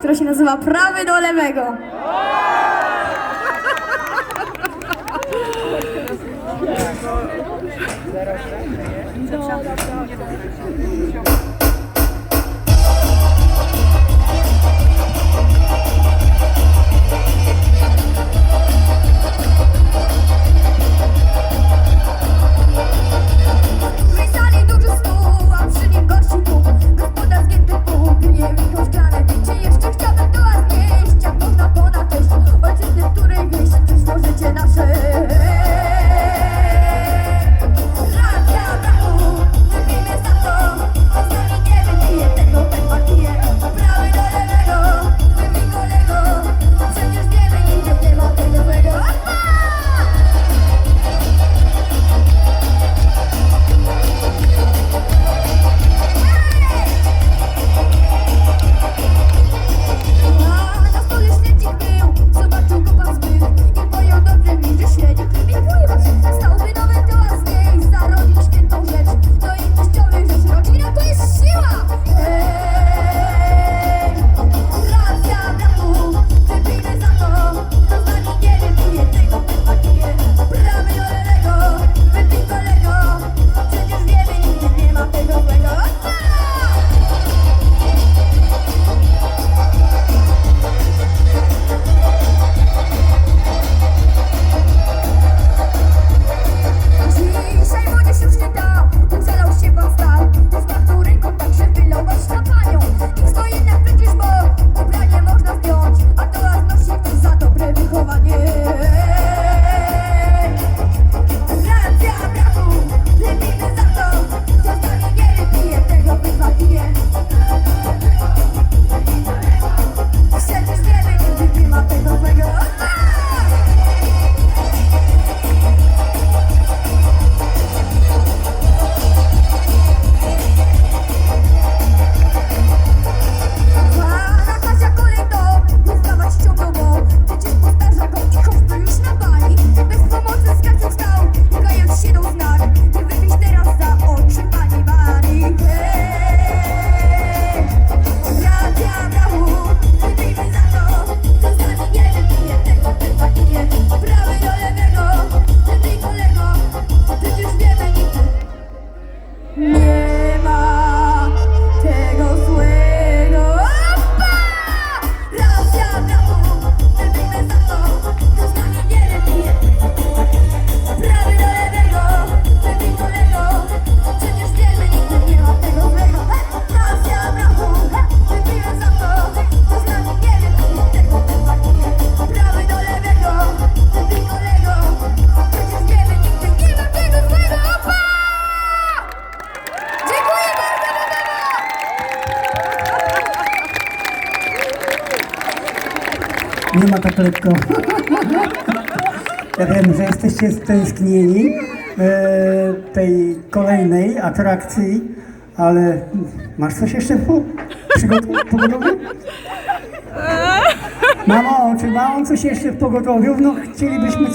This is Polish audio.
która się nazywa Prawy do Lewego. No, Tak, nie ma tak lekko. Ja wiem, że jesteście stęsknieni e, tej kolejnej atrakcji, ale masz coś jeszcze w pogotowiu? Mamo, czy ma on coś jeszcze w pogotowiu? No chcielibyśmy